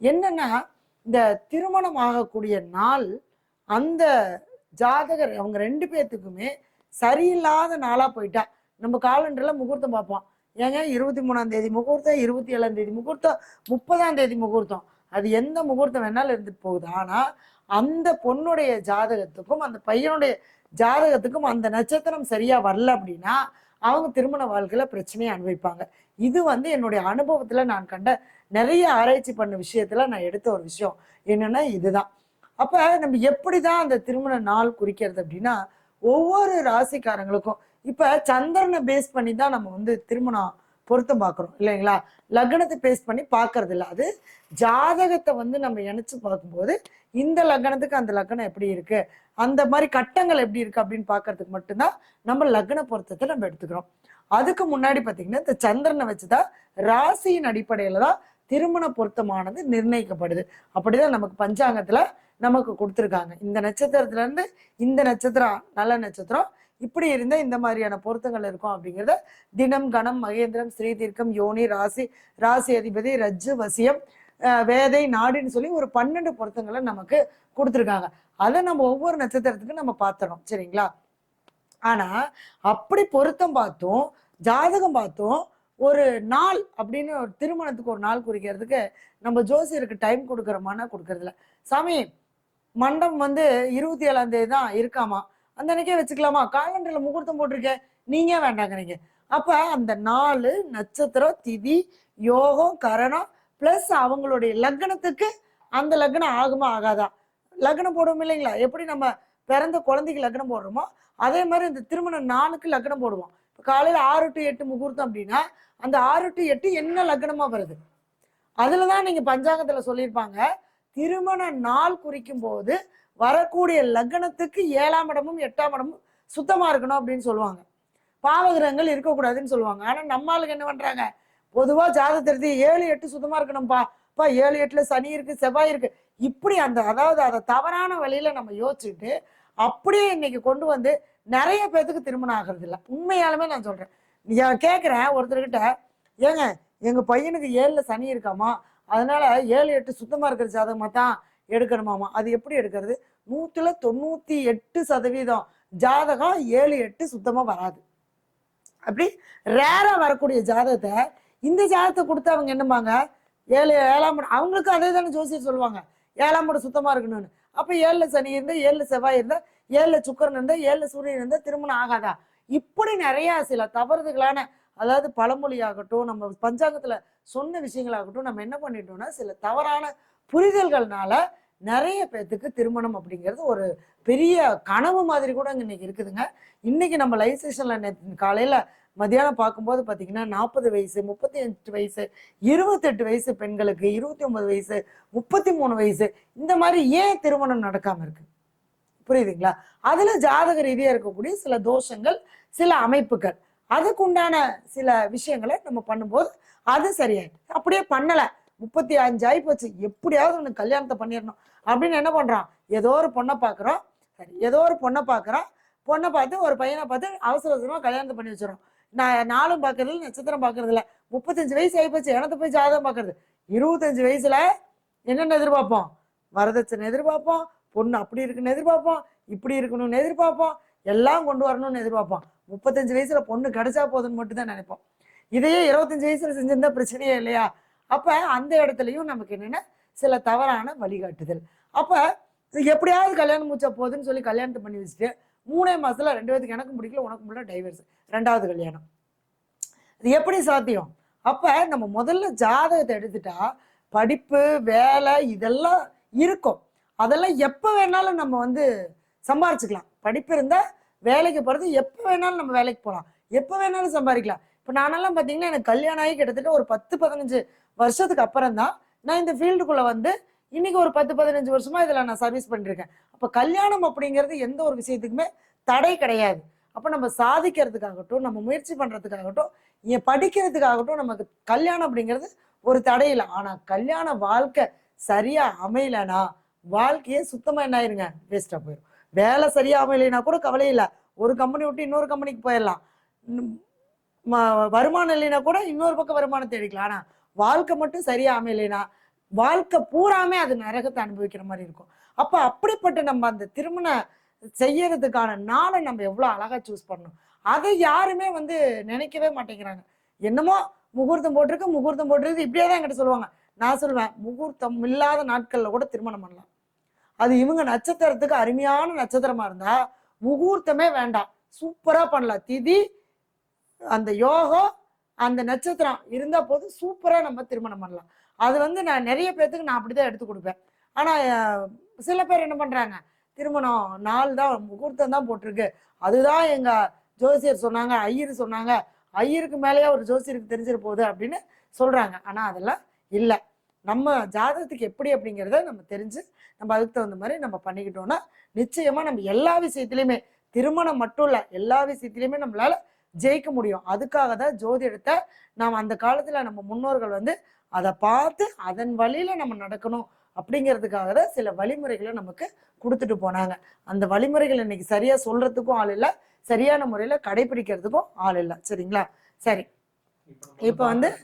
என்னன்னா இந்த திருமணம் ஆகக்கூடிய நாள் அந்த ஜாதகர் அவங்க ரெண்டு பேர்த்துக்குமே சரியில்லாத நாளாக போயிட்டா. நம்ம காலண்டரில் முகூர்த்தம் பார்ப்போம். ஏங்க இருபத்தி மூணாம் தேதி முகூர்த்தம் இருபத்தி ஏழாம் தேதி முகூர்த்தம் முப்பதாம் தேதி முகூர்த்தம். அது எந்த முகூர்த்தம் வேணாலும் இருந்துட்டு போகுது. ஆனால் அந்த பொண்ணுடைய ஜாதகத்துக்கும் அந்த பையனுடைய ஜாதகத்துக்கும் அந்த நட்சத்திரம் சரியாக வரல அப்படின்னா அவங்க திருமண வாழ்க்கையில் பிரச்சனையை அனுபவிப்பாங்க. இது வந்து என்னுடைய அனுபவத்துல நான் கண்ட நிறைய ஆராய்ச்சி பண்ண விஷயத்துல நான் எடுத்த ஒரு விஷயம். என்னன்னா இதுதான். அப்ப நம்ம எப்படி தான் அந்த திருமண நாள் குறிக்கிறது அப்படின்னா ஒவ்வொரு ராசிக்காரங்களுக்கும் இப்ப சந்திரனை பேஸ் பண்ணி தான் நம்ம வந்து திருமணம் பொருத்தம் பார்க்குறோம் இல்லைங்களா? லக்னத்தை பேஸ் பண்ணி பார்க்கறது இல்லை. அது ஜாதகத்தை வந்து நம்ம இணைச்சு பார்க்கும்போது இந்த லக்னத்துக்கு அந்த லக்னம் எப்படி இருக்கு? அந்த மாதிரி கட்டங்கள் எப்படி இருக்கு அப்படின்னு பார்க்கறதுக்கு மட்டும்தான் நம்ம லக்ன பொருத்தத்தை நம்ம எடுத்துக்கிறோம். அதுக்கு முன்னாடி பார்த்தீங்கன்னா இந்த சந்திரனை வச்சுதான் ராசியின் அடிப்படையில தான் திருமண பொருத்தமானது நிர்ணயிக்கப்படுது. அப்படிதான் நமக்கு பஞ்சாங்கத்துல நமக்கு கொடுத்துருக்காங்க. இந்த நட்சத்திரத்துல இருந்து இந்த நட்சத்திரம் நல்ல நட்சத்திரம் இப்படி இருந்தால் இந்த மாதிரியான பொருத்தங்கள் இருக்கும் அப்படிங்கிறத தினம் கணம் மகேந்திரம் ஸ்ரீதீர்க்கம் யோனி ராசி ராசி அதிபதி ரஜ்ஜு வசியம் வேதை நாடுன்னு சொல்லி ஒரு பன்னெண்டு பொருத்தங்களை நமக்கு கொடுத்துருக்காங்க. அதை நம்ம ஒவ்வொரு நட்சத்திரத்துக்கும் நம்ம பார்த்துறோம். சரிங்களா? ஆனா அப்படி பொருத்தம் பார்த்தும் ஜாதகம் பார்த்தும் ஒரு நாள் அப்படின்னு ஒரு திருமணத்துக்கு ஒரு நாள் குறிக்கிறதுக்கு நம்ம ஜோசியருக்கு டைம் கொடுக்குறோமானா கொடுக்கறதில்ல. சாமி மண்டபம் வந்து இருபத்தி ஏழாம் தேதி தான் இருக்காமா? அந்த அன்னைக்கே வச்சுக்கலாமா? காலண்டர்ல முகூர்த்தம் போட்டிருக்கேன் நீங்க வேண்டாங்கிறீங்க? அப்ப அந்த நாலு நட்சத்திரம் திதி யோகம் கரணம் பிளஸ் அவங்களுடைய லக்னத்துக்கு அந்த லக்னம் ஆகுமா ஆகாதா? லக்னம் போடுவோம் இல்லைங்களா? எப்படி நம்ம பிறந்த குழந்தைக்கு லக்னம் போடுறோமோ அதே மாதிரி இந்த திருமண நாளுக்கு லக்னம் போடுவோம். இப்போ காலையில ஆறு டு எட்டு முகூர்த்தம் அப்படின்னா அந்த ஆறு டு எட்டு என்ன லக்னமா வருது? அதில் தான் நீங்க பஞ்சாங்கத்துல சொல்லியிருப்பாங்க திருமண நாள் குறிக்கும் போது வரக்கூடிய லக்னத்துக்கு ஏழாம் இடமும் எட்டாம் இடமும் சுத்தமா இருக்கணும் அப்படின்னு சொல்லுவாங்க. பாவகிரகங்கள் இருக்கக்கூடாதுன்னு சொல்லுவாங்க. ஆனால் நம்ம ஆளுங்க என்ன பண்றாங்க? பொதுவாக ஜாதகத்திற்கு ஏழு எட்டு சுத்தமாக இருக்கணும்ப்பா அப்பா ஏழு எட்டில் சனி இருக்கு செவ்வாய் இருக்கு. இப்படி அந்த அதாவது அதை தவறான வழியில நம்ம யோசிச்சுட்டு அப்படியே இன்னைக்கு கொண்டு வந்து நிறைய பேர்த்துக்கு திருமணம் ஆகிறது இல்லை. உண்மையாலுமே நான் சொல்றேன். கேட்குறேன் கேட்கிறேன் ஒருத்தர்கிட்ட ஏங்க எங்க பையனுக்கு ஏழுல சனி இருக்காமா? அதனால ஏழு எட்டு சுத்தமா இருக்கிற ஜாதகமா தான் எடுக்கணுமாமா? அது எப்படி எடுக்கிறது? நூத்துல தொண்ணூற்றி எட்டு சதவீதம் ஜாதகம் ஏழு எட்டு சுத்தமாக வராது. அப்படி ரேராக வரக்கூடிய ஜாதகத்தை இந்த ஜாதகத்தை கொடுத்து அவங்க என்னம்பாங்க? ஏழு ஏழாம் அவங்களுக்கு அதே தானே ஜோசியர் சொல்லுவாங்க. ஏழாம் வீடு சுத்தமாக இருக்கணும்னு. அப்போ ஏழில் சனி இருந்தால் ஏழில் செவ்வாய் இருந்தால் ஏழில் சுக்கரன் இருந்தால் ஏழில் சூரியன் இருந்தால் திருமணம் ஆகாதா? இப்படி நிறையா சில தவறுதுகளான அதாவது பழமொழியாகட்டும் நம்ம பஞ்சாங்கத்தில் சொன்ன விஷயங்களாகட்டும் நம்ம என்ன பண்ணிட்டோம்னா சில தவறான புரிதல்கள்னால நிறைய பேர்த்துக்கு திருமணம் அப்படிங்கிறது ஒரு பெரிய கனவு மாதிரி கூட அங்கே இன்னைக்கு இருக்குதுங்க. இன்னைக்கு நம்ம லைவ் செஷனில் காலையில் மத்தியானம் பார்க்கும்போது பார்த்தீங்கன்னா நாற்பது வயசு முப்பத்தி அஞ்சு வயசு இருபத்தெட்டு வயசு பெண்களுக்கு இருபத்தி ஒன்பது வயசு முப்பத்தி மூணு வயசு இந்த மாதிரி ஏன் திருமணம் நடக்காமல் இருக்கு? புரியுதுங்களா? அதுல ஜாதக ரீதியா இருக்கக்கூடிய சில தோஷங்கள் சில அமைப்புகள். அதுக்குண்டான சில விஷயங்களை நம்ம பண்ணும்போது அது சரியாயிடுது அப்படியே பண்ணலை. முப்பத்தி அஞ்சு ஆகி போச்சு. எப்படியாவது உனக்கு கல்யாணத்தை பண்ணிடணும். அப்படின்னு என்ன பண்ணுறான் ஏதோ ஒரு பொண்ணை பார்க்குறோம். சரி ஏதோ ஒரு பொண்ணை பார்க்குறோம். பொண்ணை பார்த்து ஒரு பையனை பார்த்து அவசர அவசரமாக கல்யாணத்தை பண்ணி வச்சிடறோம். நான் நாளும் பார்க்கறது நட்சத்திரம் பார்க்கறதில்ல முப்பத்தஞ்சு வயசு ஆகிப்போச்சு எனத்தை போய் ஜாதகம் பார்க்கறது இருபத்தஞ்சு வயசுல என்னென்ன எதிர்பார்ப்போம்? வரதட்சணை எதிர்பார்ப்போம் பொண்ணு அப்படி இருக்குன்னு எதிர்பார்ப்போம் இப்படி இருக்கணும்னு எதிர்பார்ப்போம் எல்லாம் கொண்டு வரணும்னு எதிர்பார்ப்போம். முப்பத்தஞ்சு வயசுல பொண்ணு கிடைச்சா போதுன்னு மட்டும் தான் நினைப்போம். இதையே இருபத்தஞ்சு வயசுல செஞ்சிருந்தா பிரச்சனையே இல்லையா? அப்ப அந்த இடத்துலயும் நமக்கு என்னன்னா? சில தவறான வழிகாட்டுதல். அப்ப எப்படியாவது கல்யாணம் முடிச்சா போதுன்னு சொல்லி கல்யாணத்தை பண்ணி வச்சுட்டு மூணே மாசத்துல ரெண்டு பேத்துக்கு எனக்கு பிடிக்கல உனக்கு முடியல டைவர்ஸ் ரெண்டாவது கல்யாணம். இது எப்படி சாத்தியம்? அப்ப நம்ம முதல்ல ஜாதகத்தை எடுத்துட்டா படிப்பு வேலை இதெல்லாம் இருக்கும். அதெல்லாம் எப்போ வேணாலும் நம்ம வந்து சம்பாரிச்சுக்கலாம். படிப்பு இருந்தா வேலைக்கு போகிறது எப்போ வேணாலும் நம்ம வேலைக்கு போகலாம் எப்போ வேணாலும் சம்பாதிக்கலாம். இப்போ நானெல்லாம் பார்த்தீங்கன்னா எனக்கு கல்யாணம் ஆகி கிட்டத்தட்ட ஒரு பத்து பதினஞ்சு வருஷத்துக்கு அப்புறம் தான் நான் இந்த ஃபீல்டுக்குள்ளே வந்து இன்னைக்கு ஒரு பத்து பதினஞ்சு வருஷமா இதில் நான் சர்வீஸ் பண்ணிருக்கேன். அப்போ கல்யாணம் அப்படிங்கிறது எந்த ஒரு விஷயத்துக்குமே தடை கிடையாது. அப்போ நம்ம சாதிக்கிறதுக்காகட்டும் நம்ம முயற்சி பண்ணுறதுக்காகட்டும் ஏன் படிக்கிறதுக்காகட்டும் நமக்கு கல்யாணம் அப்படிங்கிறது ஒரு தடை இல்லை. ஆனால் கல்யாண வாழ்க்கை சரியாக அமையலைனா வாழ்க்கையே சுத்தமாக என்ன ஆயிருங்க? வேஸ்ட்டாக போயிடும் வேலை சரியாக அமையலைனா கூட கவலை இல்லை. ஒரு கம்பெனி விட்டு இன்னொரு கம்பெனிக்கு போயிடலாம் ம- வருமானம் இல்லைனா கூட இன்னொரு பக்கம் வருமானம் தேடிக்கலாம். ஆனால் வாழ்க்கை மட்டும் சரியாக அமையலைனா வாழ்க்கை பூராமே அது நரகத்தை அனுபவிக்கிற மாதிரி இருக்கும். அப்போ அப்படிப்பட்ட நம்ம அந்த திருமண செய்யறதுக்கான நாளை நம்ம எவ்வளோ அழகாக சூஸ் பண்ணணும். அதை யாருமே வந்து நினைக்கவே மாட்டேங்கிறாங்க. என்னமோ முகூர்த்தம் போட்டிருக்கு முகூர்த்தம் போட்டிருக்கு. இப்படியே தான் என்கிட்ட சொல்லுவாங்க. நான் சொல்லுவேன் முகூர்த்தம் இல்லாத நாட்களில் கூட திருமணம் பண்ணலாம். அது இவங்க நட்சத்திரத்துக்கு அருமையான நட்சத்திரமா இருந்தா முகூர்த்தமே வேண்டாம். சூப்பராக பண்ணலாம். திதி அந்த யோகம் அந்த நட்சத்திரம் இருந்தால் போதும் சூப்பராக நம்ம திருமணம் பண்ணலாம். அது வந்து நான் நிறைய பேர்த்துக்கு நான் அப்படி தான் எடுத்து கொடுப்பேன். ஆனால் சில பேர் என்ன பண்ணுறாங்க திருமணம் நாள் தான் முகூர்த்தம் தான் போட்டிருக்கு. அதுதான் எங்கள் ஜோசியர் சொன்னாங்க ஐயர் சொன்னாங்க ஐயருக்கு மேலேயே ஒரு ஜோசியருக்கு தெரிஞ்சிட போகுது அப்படின்னு சொல்கிறாங்க ஆனால் அதெல்லாம் இல்லை. நம்ம ஜாதகத்துக்கு எப்படி அப்படிங்கிறத நம்ம தெரிஞ்சு நம்ம அதுக்கு தகுந்த மாதிரி நம்ம பண்ணிக்கிட்டோம்னா நிச்சயமாக நம்ம எல்லா விஷயத்துலையுமே திருமணம் மட்டும் இல்லை எல்லா விஷயத்துலையுமே நம்மளால் ஜெயிக்க முடியும். அதுக்காக தான் ஜோதிடத்தை நாம் அந்த காலத்துல நம்ம முன்னோர்கள் வந்து அதை பார்த்து அதன் வழியில நம்ம நடக்கணும் அப்படிங்கிறதுக்காக தான் சில வழிமுறைகளை நமக்கு கொடுத்துட்டு போனாங்க. அந்த வழிமுறைகள் இன்னைக்கு சரியா சொல்றதுக்கும் ஆள் இல்லை. சரியான முறையில கடைபிடிக்கிறதுக்கும் ஆள் இல்லை. சரிங்களா? சரி. இப்ப வந்து-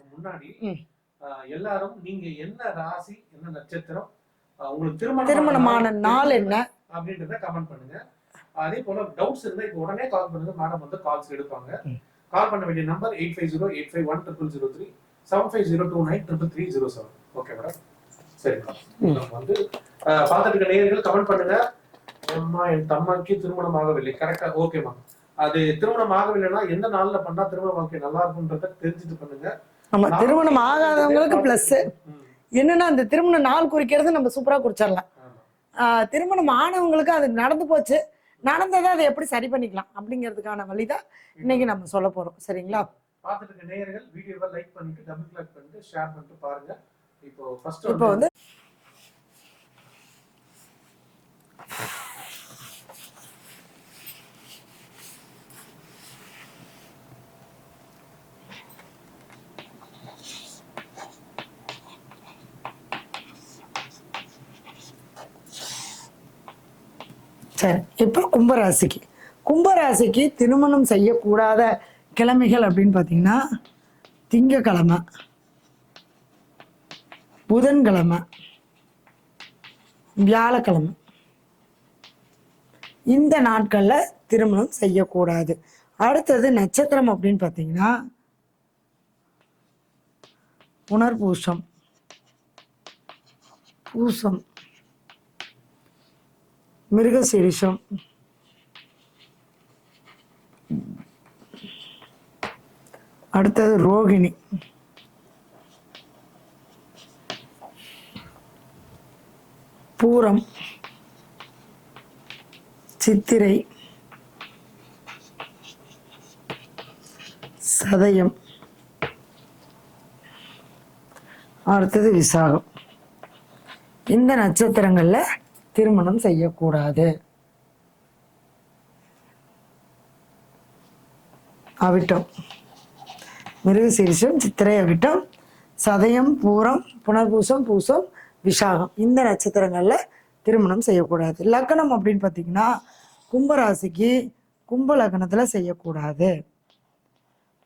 எல்லாரும் நீங்க என்ன ராசி என்ன நட்சத்திரம் உங்களுக்கு திருமணம் திருமணமான நாள் என்ன? அப்படின்றத கமெண்ட் பண்ணுங்க. அதே போல டவுட்ஸ் இருந்தா இப்போ உடனே கால் பண்ணுங்க. மேடம் வந்து கால்ஸ் எடுப்பாங்க. கால் பண்ண வேண்டிய number eight five zero eight five one triple zero three seven five zero two nine triple three zero seven okay madam சரி ம். நம்ம வந்து பார்த்துட்டு இருக்க நேயர்கள் கமெண்ட் பண்ணுங்க. அம்மா என் தம்மாக்கு திருமணம் ஆகவில்லை. கரெக்டா ஓகேமா அது திருமணம் ஆகவில்லைன்னா எந்த நாள்ல பண்ணா திருமண வாழ்க்கை நல்லா இருக்கும்ன்றத தெரிஞ்சுட்டு பண்ணுங்க. நான் திருமணம் ஆகாதவங்களுக்கு பிளஸ் என்னன்னா அந்த திருமண நாள் குறிக்கிறது நம்ம சூப்பரா குறிச்சிடலாம் ஆமா. திருமணம் ஆனவங்களுக்கு அது நடந்து போச்சு. நடந்ததை அதை எப்படி சரி பண்ணிக்கலாம் அப்படிங்கிறதுக்கான வழிதான் இன்னைக்கு நம்ம சொல்ல போறோம். சரிங்களா? பார்த்துட்டு நேயர்கள் வீடியோவை லைக் பண்ணிட்டு டபுள் கிளிக் பண்ணிட்டு ஷேர் பண்ணிட்டு பாருங்க. இப்போ ஃபர்ஸ்ட் இப்போ வந்து சரி இப்போ கும்பராசிக்கு. கும்பராசிக்கு திருமணம் செய்யக்கூடாத கிழமைகள் அப்படின்னு பார்த்தீங்கன்னா திங்கக்கிழமை புதன்கிழமை வியாழக்கிழமை. இந்த நாட்களில் திருமணம் செய்யக்கூடாது. அடுத்தது நட்சத்திரம் அப்படின்னு பார்த்தீங்கன்னா புனர்பூசம் பூசம். மிருகசீரிஷம். அடுத்தது ரோகிணி. பூரம். சித்திரை. சதயம். அடுத்தது விசாகம். இந்த நட்சத்திரங்கள்ல திருமணம் செய்யக்கூடாது. அவிட்டம். மிருகசீரிஷம் சித்திரை அவிட்டம் சதயம் பூரம் புனர்பூசம் பூசம் விஷாகம். இந்த நட்சத்திரங்களில் திருமணம் செய்யக்கூடாது. லக்னம் அப்படின்னு பார்த்தீங்கன்னா கும்பராசிக்கு கும்ப லக்னத்தில் செய்யக்கூடாது.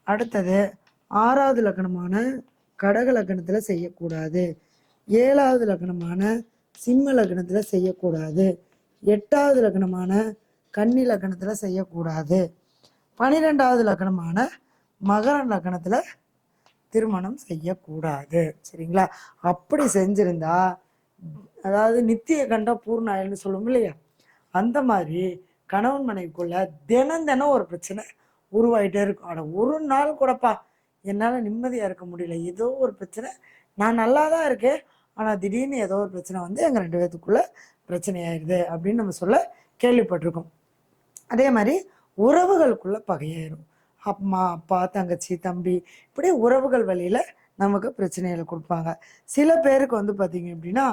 அடுத்தது ஆறாவது லக்னமான கடக லக்னத்தில் செய்யக்கூடாது. ஏழாவது லக்னமான சிம்ம லக்னத்துல செய்யக்கூடாது. எட்டாவது லக்னமான கன்னி லக்னத்துல செய்யக்கூடாது. பனிரெண்டாவது லக்னமான மகர லக்னத்துல திருமணம் செய்யக்கூடாது. சரிங்களா? அப்படி செஞ்சிருந்தா அதாவது நித்திய கண்ட பூர்ணாயல்னு சொல்லுவோம் இல்லையா? அந்த மாதிரி கணவன் மனைவிக்குள்ள தினம் தினம் ஒரு பிரச்சனை உருவாயிட்டே இருக்கும். ஆனால் ஒரு நாள் கூடப்பா. என்னால் நிம்மதியாக இருக்க முடியல. ஏதோ ஒரு பிரச்சனை. நான் நல்லா தான் இருக்கேன். ஆனால் திடீர்னு ஏதோ ஒரு பிரச்சனை வந்து எங்கள் ரெண்டு பேர்த்துக்குள்ளே பிரச்சனையாயிருது அப்படின்னு நம்ம சொல்ல கேள்விப்பட்டிருக்கோம். அதே மாதிரி உறவுகளுக்குள்ள பகையாயிரும். அம்மா அப்பா தங்கச்சி தம்பி இப்படி உறவுகள் வழியில் நமக்கு பிரச்சனைகளை கொடுப்பாங்க. சில பேருக்கு வந்து பார்த்தீங்க அப்படின்னா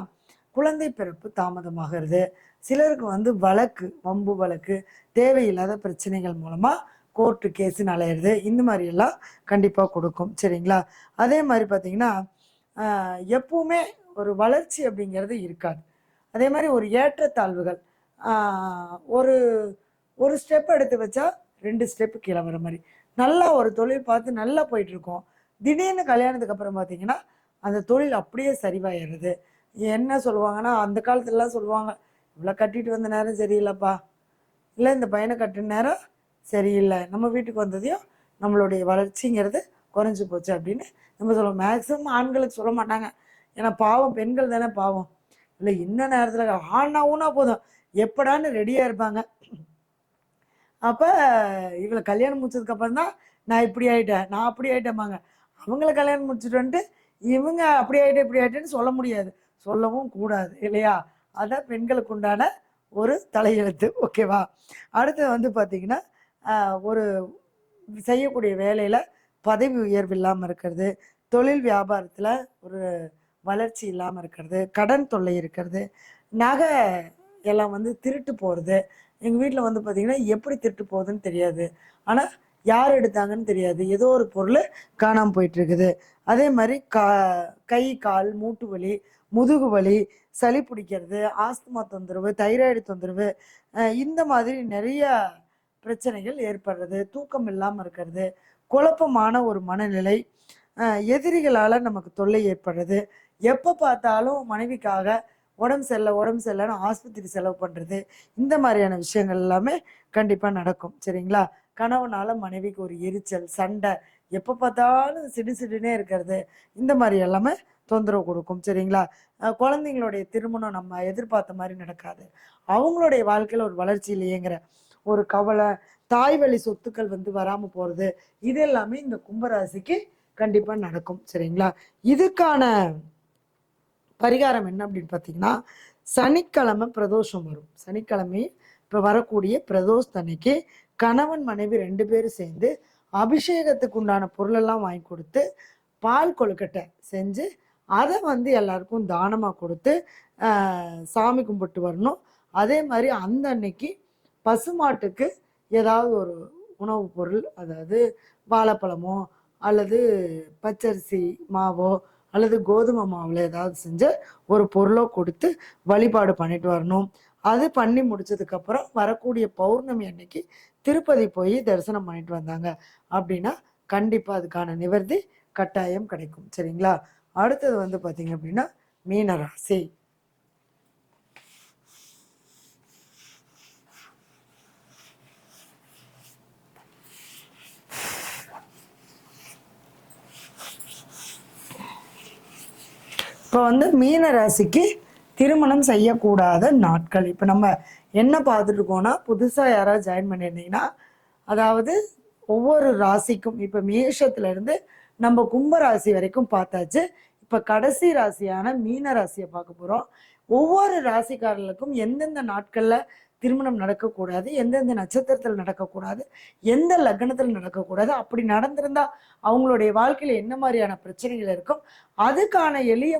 குழந்தை பிறப்பு தாமதமாகிறது சிலருக்கு வந்து வழக்கு வம்பு வழக்கு தேவையில்லாத பிரச்சனைகள் மூலமாக கோர்ட்டு கேஸுன்னு நலையிறது இந்த மாதிரியெல்லாம் கண்டிப்பாக கொடுக்கும். சரிங்களா? அதே மாதிரி பார்த்தீங்கன்னா எப்பவுமே ஒரு வளர்ச்சி அப்படிங்கிறது இருக்காது. அதே மாதிரி ஒரு ஏற்றத்தாழ்வுகள் ஒரு ஒரு ஸ்டெப் எடுத்து வச்சா ரெண்டு ஸ்டெப்பு கீழே வர மாதிரி. நல்லா ஒரு தொழில் பார்த்து நல்லா போயிட்டுருக்கோம். திடீர்னு கல்யாணத்துக்கு அப்புறம் பார்த்தீங்கன்னா அந்த தொழில் அப்படியே சரிவாயிடுறது என்ன சொல்லுவாங்கன்னா அந்த காலத்துலலாம் சொல்லுவாங்க இவ்வளோ கட்டிட்டு வந்த நேரம் சரியில்லைப்பா. இல்லை இந்த பையனை கட்டின நேரம் சரியில்லை. நம்ம வீட்டுக்கு வந்ததையும் நம்மளுடைய வளர்ச்சிங்கிறது குறைஞ்சி போச்சு அப்படின்னு நம்ம சொல்லுவோம். மேக்ஸிமம் ஆண்களுக்கு சொல்ல மாட்டாங்க. ஏன்னா பாவம் பெண்கள் தானே பாவம். இல்லை இன்ன நேரத்தில் ஆனா ஊனா போதும். எப்படான்னு ரெடியாக இருப்பாங்க. அப்போ இவளை கல்யாணம் முடிச்சதுக்கு அப்புறம் தான் நான் இப்படி ஆகிட்டேன் நான் அப்படி ஆயிட்டேம்பாங்க. அவங்கள கல்யாணம் முடிச்சுட்டு வந்துட்டு இவங்க அப்படி ஆகிட்டே இப்படி ஆகிட்டேன்னு சொல்ல முடியாது. சொல்லவும் கூடாது இல்லையா? அதான் பெண்களுக்கு உண்டான ஒரு தலையெழுத்து ஓகேவா அடுத்து வந்து பார்த்திங்கன்னா ஒரு செய்யக்கூடிய வேலையில் பதவி உயர்வு இல்லாமல் இருக்கிறது தொழில் வியாபாரத்தில் ஒரு வளர்ச்சி இல்லாமல் இருக்கிறது கடன் தொல்லை இருக்கிறது நகை எல்லாம் வந்து திருட்டு போகிறது எங்கள் வீட்டில் வந்து பார்த்தீங்கன்னா எப்படி திருட்டு போகுதுன்னு தெரியாது. ஆனால் யார் எடுத்தாங்கன்னு தெரியாது. ஏதோ ஒரு பொருள் காணாமல் போயிட்டுருக்குது. அதே மாதிரி கா கை கால் மூட்டு வலி முதுகு வலி சளி பிடிக்கிறது ஆஸ்துமா தொந்தரவு தைராய்டு தொந்தரவு இந்த மாதிரி நிறைய பிரச்சனைகள் ஏற்படுறது தூக்கம் இல்லாமல் இருக்கிறது குழப்பமான ஒரு மனநிலை எதிரிகளால் நமக்கு தொல்லை ஏற்படுறது எப்போ பார்த்தாலும் மனைவிக்காக உடம்பு செல்ல உடம்பு சரியில்லைன்னு ஆஸ்பத்திரி செலவு பண்ணுறது இந்த மாதிரியான விஷயங்கள் எல்லாமே கண்டிப்பாக நடக்கும். சரிங்களா? கணவனால மனைவிக்கு ஒரு எரிச்சல் சண்டை எப்போ பார்த்தாலும் சிடு சிடுனே இருக்கிறது இந்த மாதிரி எல்லாமே தொந்தரவு கொடுக்கும். சரிங்களா? குழந்தைங்களுடைய திருமணம் நம்ம எதிர்பார்த்த மாதிரி நடக்காது. அவங்களுடைய வாழ்க்கையில் ஒரு வளர்ச்சி இல்லையேங்கிற ஒரு கவலை தாய் வழி சொத்துக்கள் வந்து வராமல் போகிறது இது எல்லாமே இந்த கும்பராசிக்கு கண்டிப்பாக நடக்கும். சரிங்களா? இதுக்கான பரிகாரம் என்ன அப்படின்னு பார்த்தீங்கன்னா சனிக்கிழமை பிரதோஷம் வரும். சனிக்கிழமை இப்போ வரக்கூடிய பிரதோஷத்தன்னைக்கு கணவன் மனைவி ரெண்டு பேரும் சேர்ந்து அபிஷேகத்துக்கு உண்டான பொருளெல்லாம் வாங்கி கொடுத்து பால் கொழுக்கட்டை செஞ்சு அதை வந்து எல்லாருக்கும் தானமாக கொடுத்து சாமி கும்பிட்டு வரணும். அதே மாதிரி அந்த அன்னைக்கு பசுமாட்டுக்கு ஏதாவது ஒரு உணவுப் பொருள் அதாவது வாழைப்பழமோ அல்லது பச்சரிசி மாவோ அல்லது கோதுமை மாவில் ஏதாவது செஞ்சு ஒரு பொருளோ கொடுத்து வழிபாடு பண்ணிட்டு வரணும். அது பண்ணி முடிச்சதுக்கப்புறம் வரக்கூடிய பௌர்ணமி அன்னைக்கு திருப்பதி போய் தரிசனம் பண்ணிட்டு வந்தாங்க. அப்படின்னா கண்டிப்பாக அதுக்கான நிவர்த்தி கட்டாயம் கிடைக்கும். சரிங்களா? அடுத்தது வந்து பார்த்தீங்க அப்படின்னா மீனராசி. இப்போ வந்து மீன ராசிக்கு திருமணம் செய்யக்கூடாத நாட்கள். இப்போ நம்ம என்ன பார்த்துட்டு இருக்கோம்னா புதுசாக யாராவது ஜாயின் பண்ணியிருந்தீங்கன்னா அதாவது ஒவ்வொரு ராசிக்கும் இப்போ மேஷத்துலேருந்து நம்ம கும்ப ராசி வரைக்கும் பார்த்தாச்சு. இப்போ கடைசி ராசியான மீன ராசியை பார்க்க போகிறோம் ஒவ்வொரு ராசிக்காரர்களுக்கும் எந்தெந்த நாட்களில் திருமணம் நடக்கக்கூடாது எந்தெந்த நட்சத்திரத்தில் நடக்கக்கூடாது எந்த லக்னத்தில் நடக்கக்கூடாது அப்படி நடந்திருந்தா அவங்களுடைய வாழ்க்கையில் என்ன மாதிரியான பிரச்சனைகள் இருக்கும் அதுக்கான எளிய